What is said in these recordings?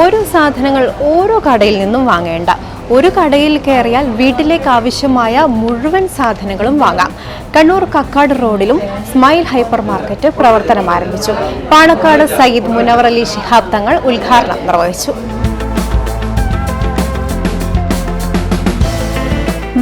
ഓരോ സാധനങ്ങൾ ഓരോ കടയിൽ നിന്നും വാങ്ങേണ്ട. ഒരു കടയിൽ കയറിയാൽ വീട്ടിലേക്ക് ആവശ്യമായ മുഴുവൻ സാധനങ്ങളും വാങ്ങാം. കണ്ണൂർ കക്കാട് റോഡിലും സ്മൈൽ ഹൈപ്പർ മാർക്കറ്റ് പ്രവർത്തനം ആരംഭിച്ചു. പാണക്കാട് സയ്യിദ് മുനവർ അലി ശിഹാബ് തങ്ങൾ ഉദ്ഘാടനം നിർവഹിച്ചു.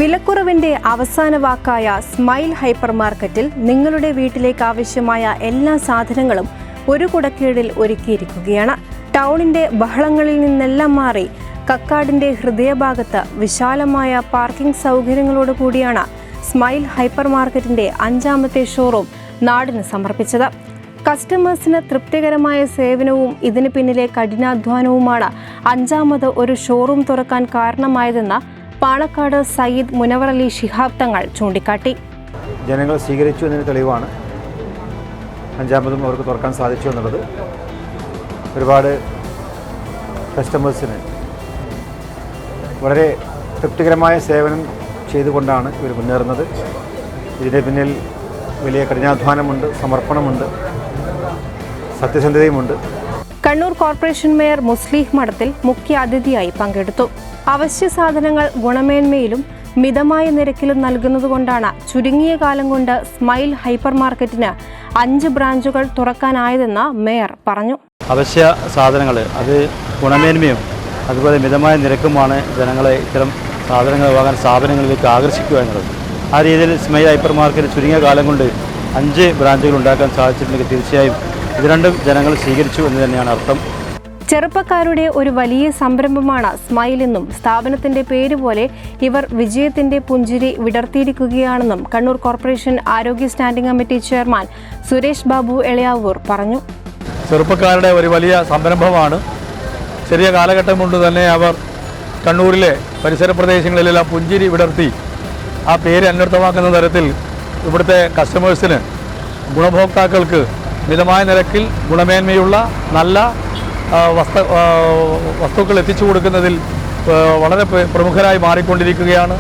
വിലക്കുറവിന്റെ അവസാന വാക്കായ സ്മൈൽ ഹൈപ്പർ മാർക്കറ്റിൽ നിങ്ങളുടെ വീട്ടിലേക്ക് ആവശ്യമായ എല്ലാ സാധനങ്ങളും ഒരു കുടക്കീഴിൽ ഒരുക്കിയിരിക്കുകയാണ്. ടൗണിന്റെ ബഹളങ്ങളിൽ നിന്നെല്ലാം മാറി കക്കാടിന്റെ ഹൃദയഭാഗത്ത് വിശാലമായ പാർക്കിംഗ് സൗകര്യങ്ങളോട് കൂടിയാണ് സ്മൈൽ ഹൈപ്പർ മാർക്കറ്റിന്റെ അഞ്ചാമത്തെ ഷോറൂം നാടിന് സമർപ്പിച്ചത്. കസ്റ്റമേഴ്സിന് തൃപ്തികരമായ സേവനവും ഇതിന് പിന്നിലെ കഠിനാധ്വാനവുമാണ് അഞ്ചാമത് ഒരു ഷോറൂം തുറക്കാൻ കാരണമായതെന്ന് പാണക്കാട് സയ്യിദ് മുനവറലി ശിഹാബ് തങ്ങൾ ചൂണ്ടിക്കാട്ടി. ജനങ്ങൾ സ്വീകരിച്ചു എന്നതിന് തെളിവാണ്. അഞ്ചാമതും അവർക്ക് തുറക്കാൻ സാധിച്ചു എന്നുള്ളത് ഒരുപാട് കസ്റ്റമേഴ്സിന് വളരെ തൃപ്തികരമായ സേവനം ചെയ്തുകൊണ്ടാണ് ഇവർ മുന്നേറുന്നത്. ഇതിന്റെ പിന്നിൽ വലിയ കഠിനാധ്വാനമുണ്ട് സമർപ്പണമുണ്ട് സത്യസന്ധതയുമുണ്ട്. കണ്ണൂർ കോർപ്പറേഷൻ മേയർ മുസ്ലിഹ് മഠത്തിൽ മുഖ്യ അതിഥിയായി പങ്കെടുത്തു. അവശ്യ സാധനങ്ങൾ ഗുണമേന്മയിലും മിതമായ നിരക്കിലും നൽകുന്നതുകൊണ്ടാണ് ചുരുങ്ങിയ കാലം കൊണ്ട് സ്മൈൽ ഹൈപ്പർ മാർക്കറ്റിന് അഞ്ച് ബ്രാഞ്ചുകൾ തുറക്കാനായതെന്ന് മേയർ പറഞ്ഞു. അവശ്യ സാധനങ്ങൾ അത് ഗുണമേന്മയും അതുപോലെ മിതമായ നിരക്കുമാണ് ജനങ്ങളെ ഇത്തരം സാധനങ്ങൾ വാങ്ങാൻ സ്ഥാപനങ്ങളിലേക്ക് ആകർഷിക്കുക എന്നുള്ളത്. ആ രീതിയിൽ സ്മൈൽ ഹൈപ്പർ മാർക്കറ്റ് ചുരുങ്ങിയ കാലം കൊണ്ട് അഞ്ച് ബ്രാഞ്ചുകൾ ഉണ്ടാക്കാൻ സാധിച്ചിട്ടുണ്ടെങ്കിൽ തീർച്ചയായും ഇത് രണ്ടും ജനങ്ങൾ സ്വീകരിച്ചു എന്ന് തന്നെയാണ് അർത്ഥം. ചെറുപ്പക്കാരുടെ ഒരു വലിയ സംരംഭമാണ് സ്മൈൽ എന്നും സ്ഥാപനത്തിന്റെ പേര് പോലെ ഇവർ വിജയത്തിന്റെ പുഞ്ചിരി വിടർത്തിയിരിക്കുകയാണെന്നും കണ്ണൂർ കോർപ്പറേഷൻ ആരോഗ്യ standing committee chairman Suresh Babu Elayavoor പറഞ്ഞു. ചെറുപ്പക്കാരുടെ ഒരു വലിയ സംരംഭമാണ്. ചെറിയ കാലഘട്ടം കൊണ്ട് തന്നെ അവർ കണ്ണൂരിലെ പരിസര പ്രദേശങ്ങളിലെല്ലാം പുഞ്ചിരി വിടർത്തി ആ പേര് അന്വർത്ഥമാക്കുന്ന തരത്തിൽ ഇവിടുത്തെ കസ്റ്റമേഴ്സിന് ഗുണഭോക്താക്കൾക്ക് മിതമായ നിരക്കിൽ ഗുണമേന്മയുള്ള നല്ല വസ്തു വസ്തുക്കൾ എത്തിച്ചു കൊടുക്കുന്നതിൽ വളരെ പ്രമുഖരായി മാറിക്കൊണ്ടിരിക്കുകയാണ്.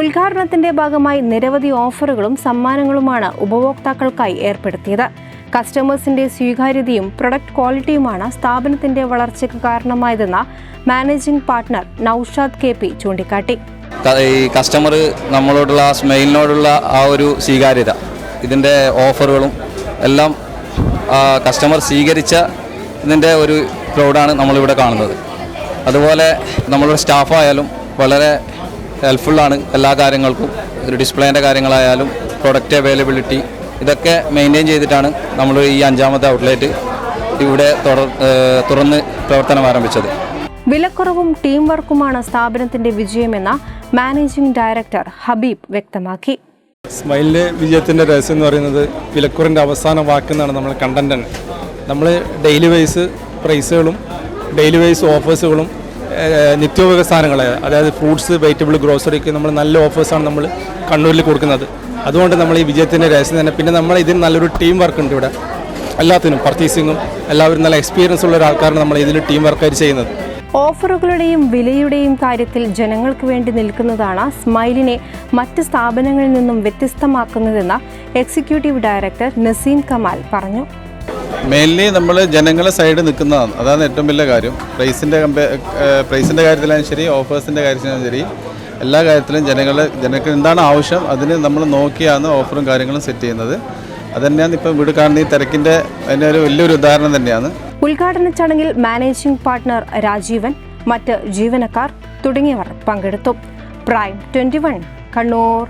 ഉദ്ഘാടനത്തിന്റെ ഭാഗമായി നിരവധി ഓഫറുകളും സമ്മാനങ്ങളുമാണ് ഉപഭോക്താക്കൾക്കായി ഏർപ്പെടുത്തിയത്. കസ്റ്റമേഴ്സിന്റെ സ്വീകാര്യതയും പ്രൊഡക്റ്റ് ക്വാളിറ്റിയുമാണ് സ്ഥാപനത്തിന്റെ വളർച്ചയ്ക്ക് കാരണമായതെന്ന് managing partner Naushad K P ചൂണ്ടിക്കാട്ടി. ഈ കസ്റ്റമർ നമ്മളോടുള്ള ആ സ്മെയിലിനോടുള്ള ആ ഒരു സ്വീകാര്യത ഇതിന്റെ ഓഫറുകളും എല്ലാം കസ്റ്റമർ സ്വീകരിച്ച ഇതിന്റെ ഒരു ക്രൗഡാണ് നമ്മളിവിടെ കാണുന്നത്. അതുപോലെ നമ്മളുടെ സ്റ്റാഫായാലും വളരെ ഹെൽപ്ഫുള്ളാണ് എല്ലാ കാര്യങ്ങൾക്കും. ഒരു ഡിസ്പ്ലേന്റെ കാര്യങ്ങളായാലും പ്രൊഡക്റ്റ് അവൈലബിലിറ്റി ഇതൊക്കെ മെയിന്റെയിൻ ചെയ്തിട്ടാണ് നമ്മൾ ഈ അഞ്ചാമത്തെ ഔട്ട്ലെറ്റ് ഇവിടെ തുറ- തുറന്ന് പ്രവർത്തനം ആരംഭിച്ചത്. വിലക്കുറവും ടീം വർക്കുമാണ് സ്ഥാപനത്തിന്റെ വിജയമെന്ന മാനേജിംഗ് ഡയറക്ടർ ഹബീബ് വ്യക്തമാക്കി. സ്മൈലിന്റെ വിജയത്തിന്റെ രഹസ്യം എന്ന് പറയുന്നത് വിലക്കുറിന്റെ അവസാന വാക്കെന്നാണ് നമ്മൾ കണ്ടന്റ് നമ്മൾ ഡെയിലി വൈസ് പ്രൈസുകളും ഡെയിലി വൈസ് ഓഫേഴ്സുകളും നിത്യോപയോഗ സാധനങ്ങൾ അതായത് ഫ്രൂട്ട്സ് വെജിറ്റബിൾ ഗ്രോസറിക്ക് നമ്മൾ നല്ല ഓഫേഴ്സാണ് നമ്മൾ കണ്ണൂരിൽ കൊടുക്കുന്നത്. അതുകൊണ്ട് നമ്മൾ ഈ വിജയത്തിന്റെ രഹസ്യം തന്നെ പിന്നെ നമ്മൾ ഇതിന് നല്ലൊരു ടീം വർക്ക് ഉണ്ട് ഇവിടെ. എല്ലാത്തിനും പർച്ചേസിങ്ങും എല്ലാവരും നല്ല എക്സ്പീരിയൻസ് ഉള്ള ഒരാൾക്കാരാണ് നമ്മൾ ഇതിൽ ടീം വർക്കായിട്ട് ചെയ്യുന്നത്. ഓഫറുകളുടെയും വിലയുടെയും കാര്യത്തിൽ ജനങ്ങൾക്ക് വേണ്ടി നിൽക്കുന്നതാണ് സ്മൈലിനെ മറ്റ് സ്ഥാപനങ്ങളിൽ നിന്നും വ്യത്യസ്തമാക്കുന്നതെന്ന് എക്സിക്യൂട്ടീവ് ഡയറക്ടർ നസീം കമാൽ പറഞ്ഞു. മെയിൻലി നമ്മൾ ജനങ്ങളെ സൈഡ് നിൽക്കുന്നതാണ് അതാണ് ഏറ്റവും വലിയ കാര്യം. പ്രൈസിന്റെ കമ്പേ പ്രൈസിന്റെ കാര്യത്തിലായാലും ശരി ഓഫേഴ്സിന്റെ കാര്യത്തിലായാലും ശരി എല്ലാ കാര്യത്തിലും ജനങ്ങൾ ജനങ്ങൾക്ക് എന്താണ് ആവശ്യം അതിന് നമ്മൾ നോക്കിയാണ് ഓഫറും കാര്യങ്ങളും സെറ്റ് ചെയ്യുന്നത്. അത് തന്നെയാണ് ഇപ്പം വീട് കാണുന്ന ഈ തിരക്കിന്റെ അതിന്റെ ഒരു വലിയൊരു ഉദാഹരണം തന്നെയാണ്. ഉദ്ഘാടന ചടങ്ങിൽ മാനേജിംഗ് പാർട്ണർ രാജീവൻ മറ്റ് ജീവനക്കാർ തുടങ്ങിയവർ പങ്കെടുത്തു. Prime twenty Kannur.